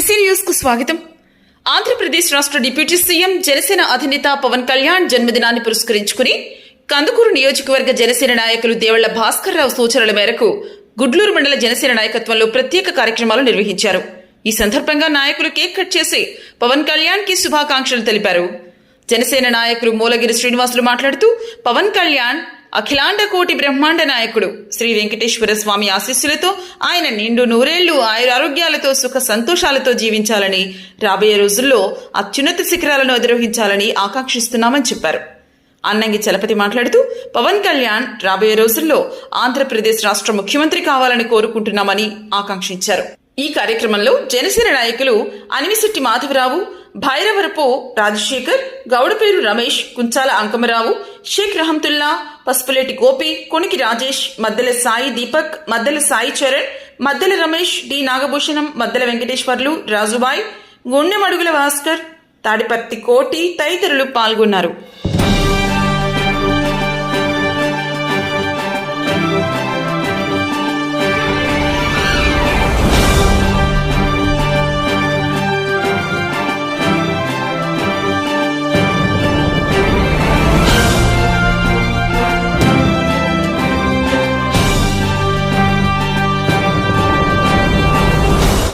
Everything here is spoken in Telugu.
తులసి న్యూస్కు స్వాగతం. ఆంధ్రప్రదేశ్ రాష్ట్ర డిప్యూటీ సీఎం జనసేన అధినేత పవన్ కళ్యాణ్ జన్మదినాన్ని పురస్కరించుకుని కందుకూరు నియోజకవర్గ జనసేన నాయకులు దేవళ్ళ భాస్కర్ రావు సూచనల మేరకు గుడ్లూరు మండల జనసేన నాయకత్వంలో ప్రత్యేక కార్యక్రమాలు నిర్వహించారు. ఈ సందర్భంగా నాయకులు కేక్ కట్ చేసి పవన్ కళ్యాణ్కి శుభాకాంక్షలు తెలిపారు. జనసేన నాయకులు మూలగిరి శ్రీనివాసులు మాట్లాడుతూ పవన్ కళ్యాణ్ అఖిలాండ కోటి బ్రహ్మాండ నాయకుడు శ్రీ వెంకటేశ్వర స్వామి ఆశీస్సులతో ఆయన నిండు నూరేళ్ళు ఆయురారోగ్యాలతో సుఖ సంతోషాలతో జీవించాలని రాబోయే రోజుల్లో అత్యున్నత శిఖరాలను అధిరోహించాలని ఆకాంక్షిస్తున్నామని చెప్పారు. అన్నంగి చలపతి మాట్లాడుతూ పవన్ కళ్యాణ్ రాబోయే రోజుల్లో ఆంధ్రప్రదేశ్ రాష్ట్ర ముఖ్యమంత్రి కావాలని కోరుకుంటున్నామని ఆకాంక్షించారు. ఈ కార్యక్రమంలో జనసేన నాయకులు అనిమిశెట్టి మాధవరావు భైరవరపు రాజశేఖర్ గౌడపేరు రమేష్ కుంచాల అంకమరావు షేక్ రహంతుల్లా పసుపులేటి గోపి కొనికి రాజేష్ మద్దెల సాయి దీపక్ మద్దెల సాయి చరణ్ మద్దెల రమేష్ డి నాగభూషణం మద్దెల వెంకటేశ్వర్లు రాజుబాయ్ గుండెమడుగుల భాస్కర్ తాడిపత్తి కోటి తదితరులు పాల్గొన్నారు.